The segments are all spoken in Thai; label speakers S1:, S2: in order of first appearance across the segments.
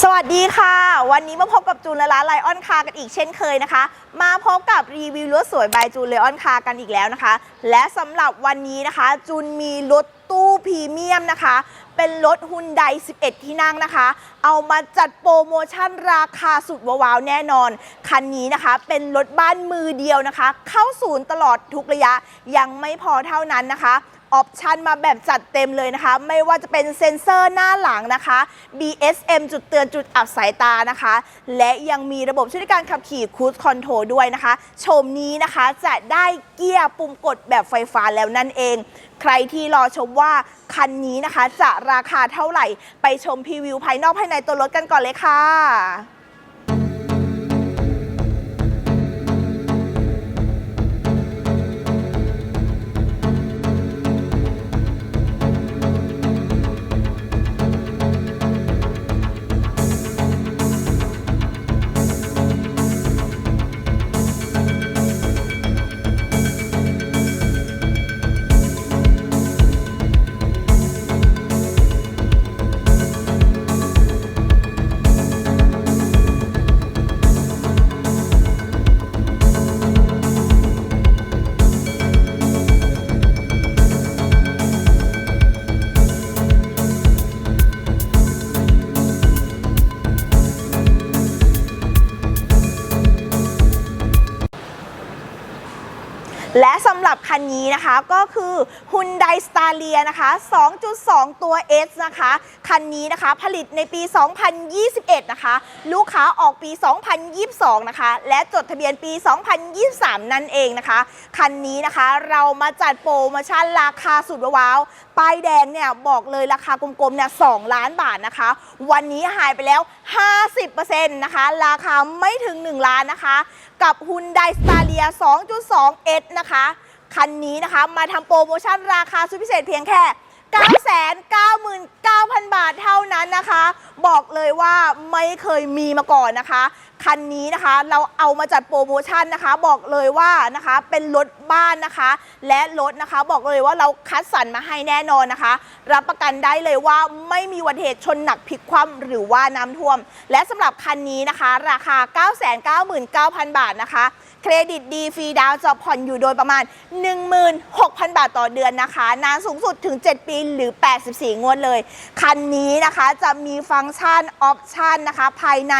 S1: สวัสดีค่ะ วันนี้มาพบกับจูนและร้านไลออนคากันอีกเช่นเคยนะคะ มาพบกับรีวิวรถสวยบายจูนไลออนคากันอีกแล้วนะคะ และสำหรับวันนี้นะคะ จูนมีรถตู้พรีเมียมนะคะ เป็นรถฮุนได11 ที่นั่งนะคะ เอามาจัดโปรโมชั่นราคาสุดว้าวแน่นอน คันนี้นะคะ เป็นรถบ้านมือเดียวนะคะ เข้าศูนย์ตลอดทุกระยะยังไม่พอเท่านั้นนะคะ ออปชันมาแบบจัดเต็มเลยนะคะ ไม่ว่าจะเป็นเซ็นเซอร์หน้าหลังนะคะ BSM จุดเตือนจุดอับสายตานะคะ และยังมีระบบช่วยในการขับขี่คู i คอนโทรด้วยนะคะ ชมนี้นะคะจะได้เกียร์ปุ่มกดแบบไฟฟ้าแล้วนั่นเอง ใครที่รอชมว่าคันนี้นะคะจะราคาเท่าไหร่ ไปชมพรีวิวภายนอกภายในตัวรถกันก่อนเลยค่ะ และสำหรับคันนี้นะคะก็คือ Hyundai Staria นะคะ 2.2 ตัว S นะคะ คันนี้นะคะผลิตในปี 2021 นะคะ ลูกค้าออกปี 2022 นะคะ และจดทะเบียนปี 2023 นั่นเองนะคะ คันนี้นะคะเรามาจัดโปรโมชั่นราคาสุดว้าวป้ายแดงเนี่ยบอกเลยราคากลมๆเนี่ย2ล้านบาทนะคะ วันนี้หายไปแล้ว 50%นะคะ ราคาไม่ถึง 1 ล้านนะคะ กับ Hyundai Staria 2.2 S นะคะ คันนี้นะคะ มาทำโปรโมชั่นราคาสุดพิเศษเพียงแค่ 999,000 บาทเท่านั้นนะคะ บอกเลยว่าไม่เคยมีมาก่อนนะคะ คันนี้นะคะเราเอามาจัดโปรโมชั่นนะคะ บอกเลยว่านะคะเป็นรถบ้านนะคะ และรถนะคะ บอกเลยว่าเราคัดสรรมาให้แน่นอนนะคะ รับประกันได้เลยว่าไม่มีอุบัตเหตุชนหนักพลิกคว่ำหรือว่าน้ำท่วม และสำหรับคันนี้นะคะ ราคา 999,000 บาทนะคะเครดิตดีฟรีดาวน์จะผ่อนอยู่โดยประมาณ 16,000 บาทต่อเดือนนะคะ นานสูงสุดถึง 7 ปีหรือ 84 งวดเลย คันนี้นะคะจะมีฟังก์ชันออปชันนะคะ ภายใน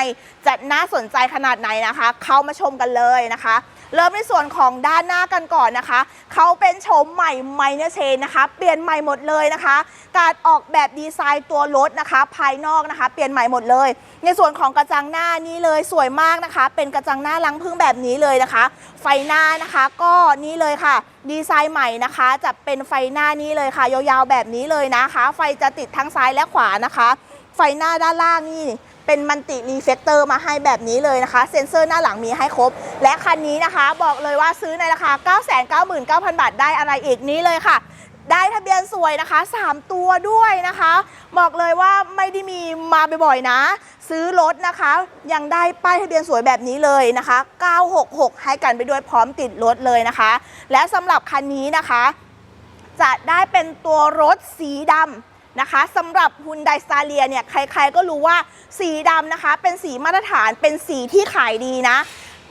S1: จะน่าสนใจขนาดไหนนะคะ เข้ามาชมกันเลยนะคะ เริ่มในส่วนของด้านหน้ากันก่อนนะคะ เขาเป็นโฉมใหม่ไมเนอร์เชนนะคะ เปลี่ยนใหม่หมดเลยนะคะ การออกแบบดีไซน์ตัวรถนะคะ ภายนอกนะคะ เปลี่ยนใหม่หมดเลย ในส่วนของกระจังหน้านี่เลยสวยมากนะคะ เป็นกระจังหน้าลังพึ่งแบบนี้เลยนะคะ ไฟหน้านะคะก็นี่เลยค่ะ ดีไซน์ใหม่นะคะ จะเป็นไฟหน้านี้เลยค่ะ ยาวๆแบบนี้เลยนะคะ ไฟจะติดทั้งซ้ายและขวานะคะ ไฟหน้าด้านล่างนี่เป็นมันติรีเฟกเตอร์มาให้แบบนี้เลยนะคะ เซ็นเซอร์หน้าหลังมีให้ครบ และคันนี้นะคะบอกเลยว่าซื้อในราคา 999,000 บาทได้อะไรอีกนี้เลยค่ะ ได้ทะเบียนสวยนะคะ 3 ตัวด้วยนะคะ บอกเลยว่าไม่ได้มีมาบ่อยๆนะ ซื้อรถนะคะ ยังได้ป้ายทะเบียนสวยแบบนี้เลยนะคะ 966 ให้กันไปด้วยพร้อมติดรถเลยนะคะ และสำหรับคันนี้นะคะ จะได้เป็นตัวรถสีดำ นะคะสำหรับ Hyundai Staria เนี่ยใครๆก็รู้ว่าสีดำนะคะ เป็นสีมาตรฐานเป็นสีที่ขายดีนะ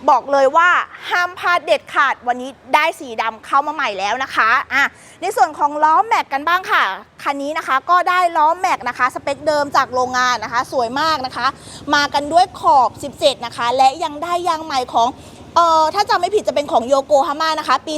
S1: บอกเลยว่าห้ามพลาดเด็ดขาดวันนี้ได้สีดำเข้ามาใหม่แล้วนะคะอะในส่วนของล้อแม็กกันบ้างค่ะ คันนี้นะคะก็ได้ล้อแม็กนะคะ สเปคเดิมจากโรงงานนะคะ สวยมากนะคะ มากันด้วยขอบ 17 นะคะ และยังได้ยางใหม่ของ เอ่อถ้าจำไม่ผิดจะเป็นของโยโกฮาม่านะคะ ปี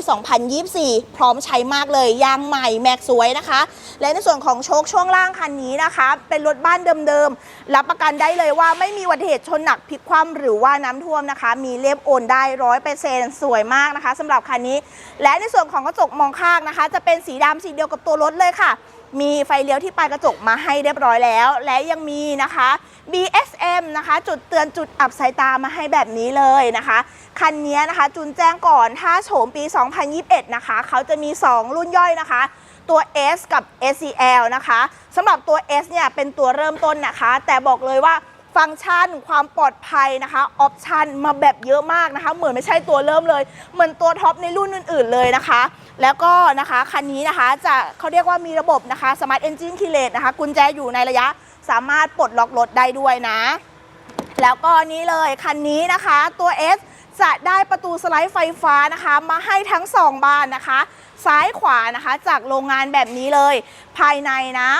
S1: 2024 พร้อมใช้มากเลยยางใหม่แม็กสวยนะคะ และในส่วนของโชคช่วงล่างคันนี้นะคะ เป็นรถบ้านเดิมๆ รับประกันได้เลยว่าไม่มีอุบัติเหตุชนหนักพลิกคว่ำหรือว่าน้ำท่วมนะคะ มีเล่มโอนได้ร้อยเปอร์เซ็นต์สวยมากนะคะสำหรับคันนี้ และในส่วนของกระจกมองข้างนะคะ จะเป็นสีดำสีเดียวกับตัวรถเลยค่ะ มีไฟเลี้ยวที่ปลายกระจกมาให้เรียบร้อยแล้ว และยังมีนะคะ BSM นะคะ จุดเตือนจุดอับสายตามาให้แบบนี้เลยนะคะ คันนี้นะคะจุนแจ้งก่อนถ้าโฉมปี 2021 นะคะ เขาจะมี 2 รุ่นย่อยนะคะ ตัว S กับ SCL นะคะสำหรับตัว S เนี่ยเป็นตัวเริ่มต้นนะคะ แต่บอกเลยว่า ฟังก์ชัน ความปลอดภัยนะคะ ออปชันมาแบบเยอะมากนะคะ เหมือนไม่ใช่ตัวเริ่มเลย เหมือนตัวท็อปในรุ่นอื่น ๆเลยนะคะ แล้วก็นะคะคันนี้นะคะจะเขาเรียกว่ามีระบบนะคะ Smart Engine Keyless นะคะ กุญแจอยู่ในระยะสามารถปลดล็อกรถได้ด้วยนะ แล้วก็นี่เลยคันนี้นะคะตัว S จะได้ประตูสไลด์ไฟฟ้านะคะ มาให้ทั้ง 2 บานนะคะ ซ้ายขวานะคะจากโรงงานแบบนี้เลย ภายในนะ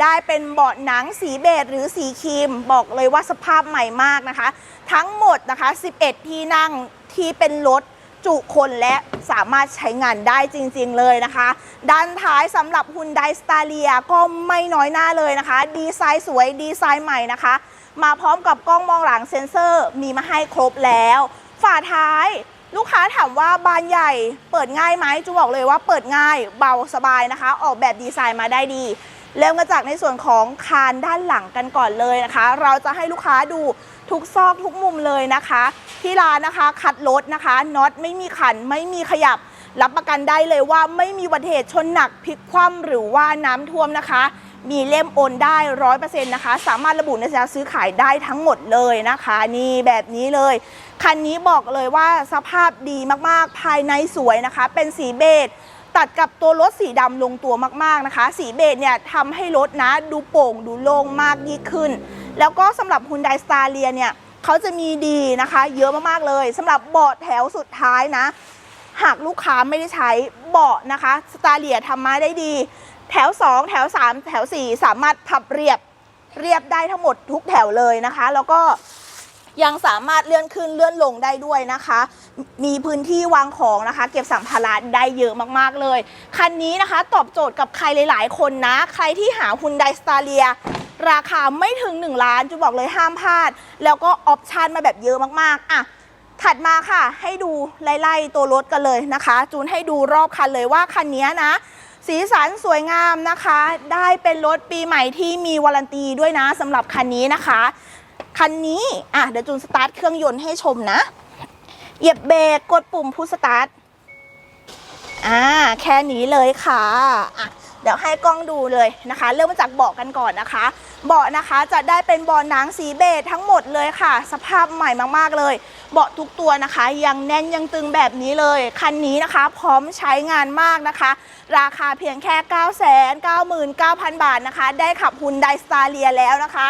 S1: ได้เป็นเบาะหนังสีเบจหรือสีครีม บอกเลยว่าสภาพใหม่มากนะคะ ทั้งหมดนะคะ 11 ที่นั่งที่เป็นรถจุคนและสามารถใช้งานได้จริงๆเลยนะคะ ด้านท้ายสำหรับ Hyundai s t a r i a ก็ไม่น้อยหน้าเลยนะคะ ดีไซน์สวยดีไซน์ใหม่นะคะ มาพร้อมกับกล้องมองหลังเซ็นเซอร์มีมาให้ครบแล้ว ฝาท้ายลูกค้าถามว่าบานใหญ่เปิดง่ายไหมจูบอกเลยว่าเปิดง่ายเบาสบายนะคะ ออกแบบดีไซน์มาได้ดี เริ่มกันจากในส่วนของคานด้านหลังกันก่อนเลยนะคะ เราจะให้ลูกค้าดูทุกซอกทุกมุมเลยนะคะ ที่ร้านนะคะคัดรถนะคะน็อตไม่มีขันไม่มีขยับ รับประกันได้เลยว่าไม่มีอุบัตเหตุชนหนักพลิกคว่ำหรือว่าน้ำท่วมนะคะ มีเล่มโอนได้ร้อยเปอร์เซ็นต์นะคะ สามารถระบุในสัญญาซื้อขายได้ทั้งหมดเลยนะคะ นี่แบบนี้เลย คันนี้บอกเลยว่าสภาพดีมากๆภายในสวยนะคะ เป็นสีเบจ ตัดกับตัวรถสีดำลงตัวมากๆนะคะ สีเบจเนี่ยทำให้รถนะดูโป่งดูโล่งมากยิ่งขึ้น แล้วก็สำหรับ Hyundai s t a r l i a เนี่ยเขาจะมีดีนะคะ เยอะมากๆเลยสำหรับเบาะแถวสุดท้ายนะ หากลูกค้าไม่ได้ใช้เบาะนะคะสตาเลียทำมาได้ดี แถว 2 แถว 3 แถว 4 สามารถพับเรียบเรียบได้ทั้งหมดทุกแถวเลยนะคะ แล้วก็ ยังสามารถเลื่อนขึ้นเลื่อนลงได้ด้วยนะคะ มีพื้นที่วางของนะคะ เก็บสัมภาระได้เยอะมากๆเลย คันนี้นะคะตอบโจทย์กับใครหลาย ๆ คนนะ ใครที่หา Hyundai s t a r l i a ราคาไม่ถึง 1 ล้านจะบอกเลยห้ามพลาด แล้วก็ออปชันมาแบบเยอะมากๆอะถัดมาค่ะ ให้ดูไล่ๆตัวรถกันเลยนะคะ จูนให้ดูรอบคันเลยว่าคันนี้นะ สีสันสวยงามนะคะ ได้เป็นรถปีใหม่ที่มีวารันตีด้วยนะสำหรับคันนี้นะคะ คันนี้อะเดี๋ยวจูนสตาร์ทเครื่องยนต์ให้ชมนะ เหยียบเบรกกดปุ่มพุชสตาร์ทอ่าแค่นี้เลยค่ะอะเดี๋ยวให้กล้องดูเลยนะคะ เริ่มมาจากเบาะกันก่อนนะคะ เบาะนะคะจะได้เป็นเบาะหนังสีเบจทั้งหมดเลยค่ะ สภาพใหม่มากๆเลย เบาะทุกตัวนะคะ ยังแน่นยังตึงแบบนี้เลย คันนี้นะคะพร้อมใช้งานมากนะคะ ราคาเพียงแค่ 9 9 9 9 0 0 บาทนะคะ ได้ขับ Hyundai s t a r l i a แล้วนะคะ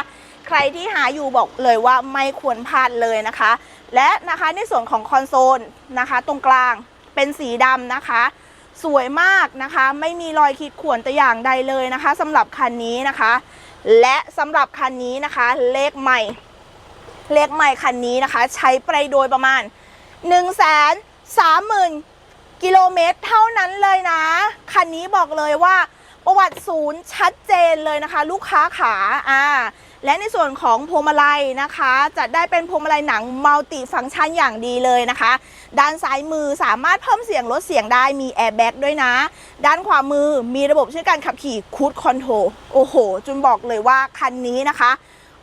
S1: ใครที่หาอยู่บอกเลยว่าไม่ควรพลาดเลยนะคะ และนะคะในส่วนของคอนโซลนะคะ ตรงกลางเป็นสีดำนะคะ สวยมากนะคะ ไม่มีรอยขีดข่วนแต่อย่างใดเลยนะคะสำหรับคันนี้นะคะ และสำหรับคันนี้นะคะ เลขใหม่ เลขใหม่คันนี้นะคะ ใช้ไปโดยประมาณ 1 3 0 0 0 0กิโลเมตรเท่านั้นเลยนะ คันนี้บอกเลยว่าประวัติศูนย์ชัดเจนเลยนะคะ ลูกค้าขาอ่า และในส่วนของพวงมาลัยนะคะ จะได้เป็นพวงมาลัยหนังมัลติฟังก์ชันอย่างดีเลยนะคะ ด้านซ้ายมือสามารถเพิ่มเสียงลดเสียงได้มีแอร์แบ็กด้วยนะ ด้านขวามือมีระบบช่วยการขับขี่คูดคอนโทรโอ้โห จุนบอกเลยว่าคันนี้นะคะ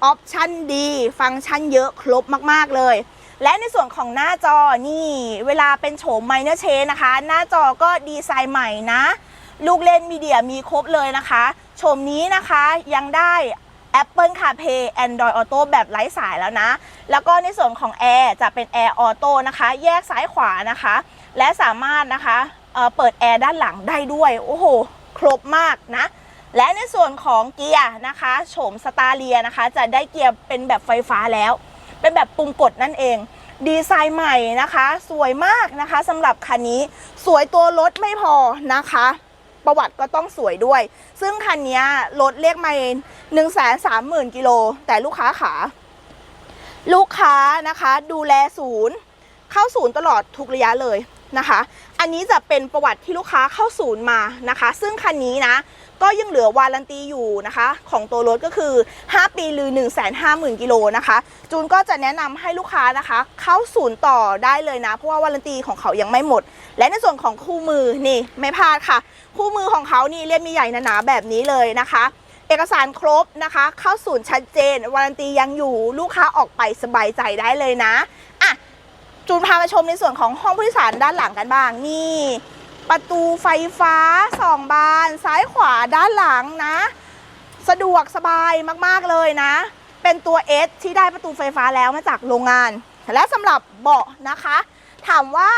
S1: ออปชั่นดี ฟังก์ชันเยอะครบมาก ๆ เลย และในส่วนของหน้าจอนี่ เวลาเป็นโฉมไมเนอร์เชนนะคะ หน้าจอก็ดีไซน์ใหม่นะ ลูกเล่นมีเดียมีครบเลยนะคะ โฉมนี้นะคะยังได้ Apple CarPlay Android Auto แบบไร้สายแล้วนะ แล้วก็ในส่วนของแอร์จะเป็น Air Auto นะคะ แยกซ้ายขวานะคะ และสามารถนะคะเเปิดแอร์ด้านหลังได้ด้วย โอ้โห ครบมากนะ และในส่วนของเกียร์นะคะโฉมสตาเลียนะคะ จะได้เกียร์เป็นแบบไฟฟ้าแล้ว เป็นแบบปุ่มกดนั่นเองดีไซน์ใหม่นะคะ สวยมากนะคะสำหรับคันนี้ สวยตัวรถไม่พอนะคะ ประวัติก็ต้องสวยด้วย ซึ่งคันนี้รถเรียกมาหนึ่งแสนสามหมื่นกิโล แต่ลูกค้าขา ลูกค้านะคะ ดูแลศูนย์ เข้าศูนย์ตลอดทุกระยะเลย นะคะ อันนี้จะเป็นประวัติที่ลูกค้าเข้าศูนย์มานะคะ ซึ่งคันนี้นะ ก็ยังเหลือวารันตีอยู่นะคะ ของตัวรถก็คือ 5 ปีหรือ 1 5 0 0 0 0กิโลนะคะ จูนก็จะแนะนำให้ลูกค้านะคะ เข้าศูนย์ต่อได้เลยนะ เพราะว่าวารันตีของเขายังไม่หมด และในส่วนของคู่มือนี่ไม่พลาดค่ะ คู่มือของเขานี่เล่มมีใหญ่หนาๆแบบนี้เลยนะคะเอกสารครบนะคะ เข้าศูนย์ชัดเจนวารันตียังอยู่ลูกค้าออกไปสบายใจได้เลยนะ จูนพามาชมในส่วนของห้องผู้โดยสารด้านหลังกันบ้างนี่ประตูไฟฟ้าสองบาน ซ้ายขวาด้านหลังนะ สะดวกสบายมากๆเลยนะ เป็นตัว S ที่ได้ประตูไฟฟ้าแล้วมาจากโรงงาน และสำหรับเบาะนะคะ ถามว่า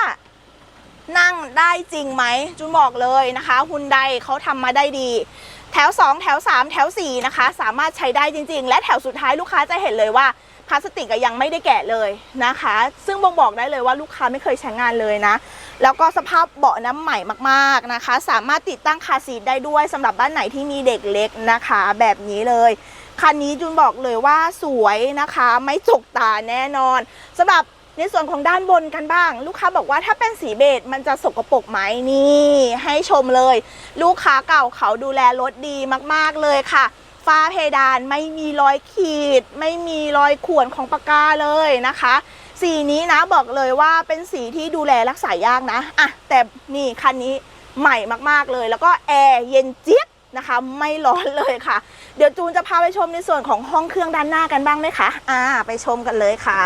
S1: นั่งได้จริงไหมจูนบอกเลยนะคะฮุนไดเขาทำมาได้ดี แถว 2 แถว 3 แถว 4 นะคะ สามารถใช้ได้จริง ๆ และแถวสุดท้ายลูกค้าจะเห็นเลยว่า พลาสติกยังไม่ได้แกะเลยนะคะ ซึ่งบ่งบอกได้เลยว่าลูกค้าไม่เคยใช้งานเลยนะ แล้วก็สภาพเบาะน้ำใหม่มากๆนะคะ สามารถติดตั้งคาซีทได้ด้วยสำหรับบ้านไหนที่มีเด็กเล็กนะคะ แบบนี้เลยคันนี้จุนบอกเลยว่าสวยนะคะ ไม่จกตาแน่นอนสำหรับในส่วนของด้านบนกันบ้าง ลูกค้าบอกว่าถ้าเป็นสีเบจมันจะสกปรกไหมนี่ ให้ชมเลย ลูกค้าเก่าเขาดูแลรถดีมากๆเลยค่ะ ฝ้าเพดานไม่มีรอยขีด ไม่มีรอยข่วนของปากกาเลยนะคะ สีนี้นะบอกเลยว่าเป็นสีที่ดูแลรักษายากนะอะแต่นี่คันนี้ใหม่มากๆเลย แล้วก็แอร์เย็นเจี๊ยบนะคะ ไม่ร้อนเลยค่ะ เดี๋ยวจูนจะพาไปชมในส่วนของห้องเครื่องด้านหน้ากันบ้างไหมคะอ่า ไปชมกันเลยค่ะ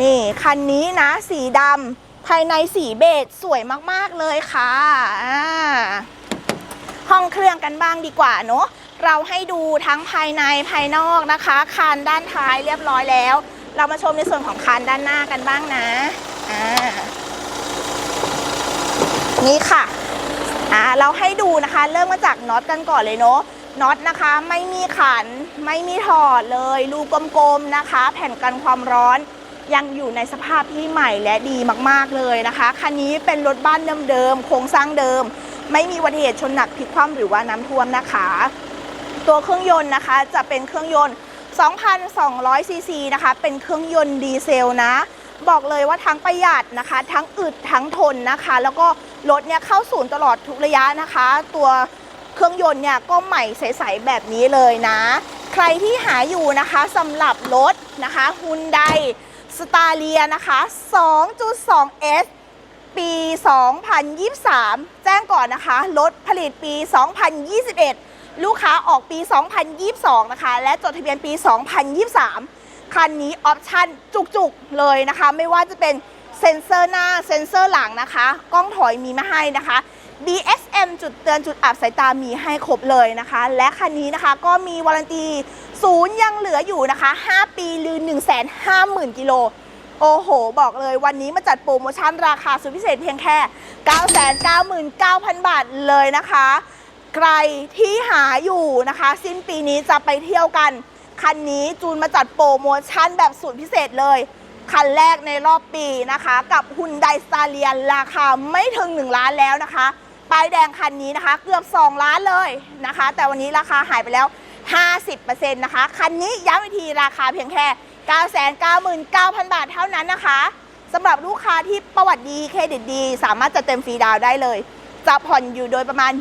S1: นี่คันนี้นะ สีดำภายในสีเบจสวยมากๆเลยค่ะอ่าห้องเครื่องกันบ้างดีกว่าเนอะ เราให้ดูทั้งภายในภายนอกนะคะคานด้านท้ายเรียบร้อยแล้ว เรามาชมในส่วนของคานด้านหน้ากันบ้างนะอ่านี่ค่ะอ่าเราให้ดูนะคะ เริ่มมาจากน็อตกันก่อนเลยเนาะน็อตนะคะไม่มีขันไม่มีถอดเลยรูกลมๆนะคะ แผ่นกันความร้อนยังอยู่ในสภาพที่ใหม่และดีมากๆเลยนะคะ คันนี้เป็นรถบ้านเดิมๆโครงสร้างเดิม ไม่มีอุบัตเหตุชนหนักพลิกคว่ำหรือว่าน้ำท่วมนะคะ ตัวเครื่องยนต์นะคะ จะเป็นเครื่องยนต์ 2,200 ซีซีนะคะ เป็นเครื่องยนต์ดีเซลนะ บอกเลยว่าทั้งประหยัดนะคะ ทั้งอึดทั้งทนนะคะ แล้วก็รถเนี่ยเข้าศูนย์ตลอดทุกระยะนะคะ ตัวเครื่องยนต์เนี่ยก็ใหม่ใสๆแบบนี้เลยนะ ใครที่หาอยู่นะคะสำหรับรถนะคะฮุนไดสตาเลียนะคะ 2.2S ปี 2023 แจ้งก่อนนะคะ รถผลิตปี 2021 ลูกค้าออกปี 2022 นะคะ และจดทะเบียนปี 2023 คันนี้ออปชั่นจุกๆ เลยนะคะ ไม่ว่าจะเป็นเซ็นเซอร์หน้า เซ็นเซอร์หลังนะคะ กล้องถอยมีมาให้นะคะ DSM จุดเตือนจุดอับสายตามีให้ครบเลยนะคะ และคันนี้นะคะก็มีวารันตีศูนย์ยังเหลืออยู่นะคะ 5 ปีหรือ 150,000 กิโล โอ้โห บอกเลยวันนี้มาจัดโปรโมชั่นราคาสุดพิเศษเพียงแค่ 999,000 บาทเลยนะคะ ใครที่หาอยู่นะคะ สิ้นปีนี้จะไปเที่ยวกัน คันนี้จูนมาจัดโปรโมชั่นแบบสุดพิเศษเลย คันแรกในรอบปีนะคะ กับฮุนไดสตาเลียราคาไม่ถึง 1 ล้านแล้วนะคะป้ายแดงคันนี้นะคะ เกือบ 2 ล้านเลยนะคะ แต่วันนี้ราคาหายไปแล้ว 50%นะคะ คันนี้ย้ำอีกทีราคาเพียงแค่ 999,000 บาทเท่านั้นนะคะสำหรับลูกค้าที่ประวัติดีเครดิตดี สามารถจัดเต็มฟรีดาวได้เลย จะผ่อนอยู่โดยประมาณ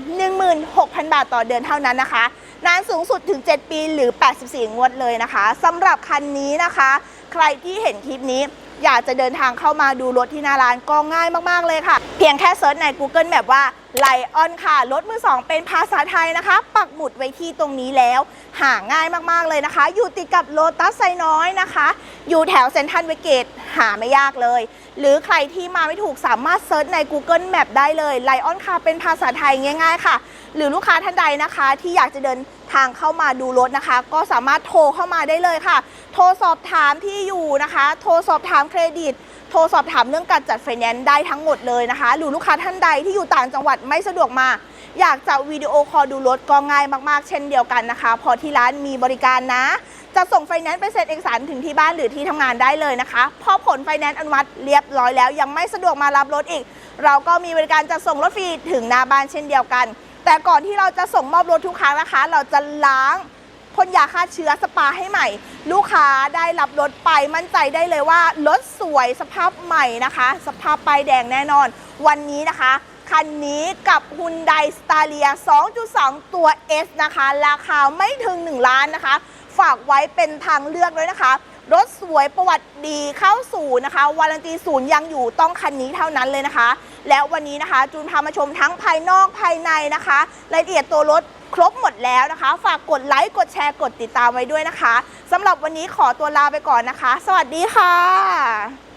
S1: 16,000 บาทต่อเดือนเท่านั้นนะคะ นานสูงสุดถึง 7 ปีหรือ 84 งวดเลยนะคะสำหรับคันนี้นะคะ ใครที่เห็นคลิปนี้อยากจะเดินทางเข้ามาดูรถที่หน้าร้านก็ง่ายมาก ๆ เลยค่ะ เพียงแค่เซิร์ชใน Google แบบว่าไลออนค่ะ รถมือสองเป็นภาษาไทยนะคะ ปักหมุดไว้ที่ตรงนี้แล้ว หาง่ายมาก ๆ เลยนะคะ อยู่ติดกับโลตัสไซน้อยนะคะ อยู่แถวเซ็นทรัลเวเกตหาไม่ยากเลย หรือใครที่มาไม่ถูกสามารถเซิร์ชใน Google Map ได้เลยไลออนค่ะเป็นภาษาไทยง่าย ๆ ค่ะ หรือลูกค้าท่านใดนะคะ ที่อยากจะเดินทางเข้ามาดูรถนะคะ ก็สามารถโทรเข้ามาได้เลยค่ะ โทรสอบถามที่อยู่นะคะ โทรสอบถามเครดิต โทรสอบถามเรื่องการจัดไฟแนนซ์ได้ทั้งหมดเลยนะคะ หรือลูกค้าท่านใดที่อยู่ต่างจังหวัดไม่สะดวกมาอยากจะวิดีโอคอลดูรถก็ง่ายมากๆ เช่นเดียวกันนะคะ พอที่ร้านมีบริการนะ จะส่งไฟแนนซ์ไปเซ็นเอกสารถึงที่บ้านหรือที่ทำงานได้เลยนะคะ พอผลไฟแนนซ์อนุมัติเรียบร้อยแล้ว ยังไม่สะดวกมารับรถอีก เราก็มีบริการจะส่งรถฟรีถึงหน้าบ้านเช่นเดียวกัน แต่ก่อนที่เราจะส่งมอบรถทุกครั้งนะคะ เราจะล้างพ่นยาฆ่าเชื้อสปาให้ใหม่ ลูกค้าได้รับรถไปมั่นใจได้เลยว่ารถสวยสภาพใหม่นะคะ สภาพป้ายแดงแน่นอน วันนี้นะคะคันนี้กับ Hyundai s t a r i a 2.2 ตัว S นะคะ ราคาไม่ถึง 1 ล้านนะคะ ฝากไว้เป็นทางเลือกด้วยนะคะ รถสวยประวัติดีเข้าสู่นะคะ วารันตีศูนย์ยังอยู่ต้องคันนี้เท่านั้นเลยนะคะ แล้ววันนี้นะคะ จูนพามาชมทั้งภายนอกภายในนะคะ รายละเอียดตัวรถครบหมดแล้วนะคะ ฝากกดไลค์กดแชร์กดติดตามไว้ด้วยนะคะสำหรับวันนี้ขอตัวลาไปก่อนนะคะ สวัสดีค่ะ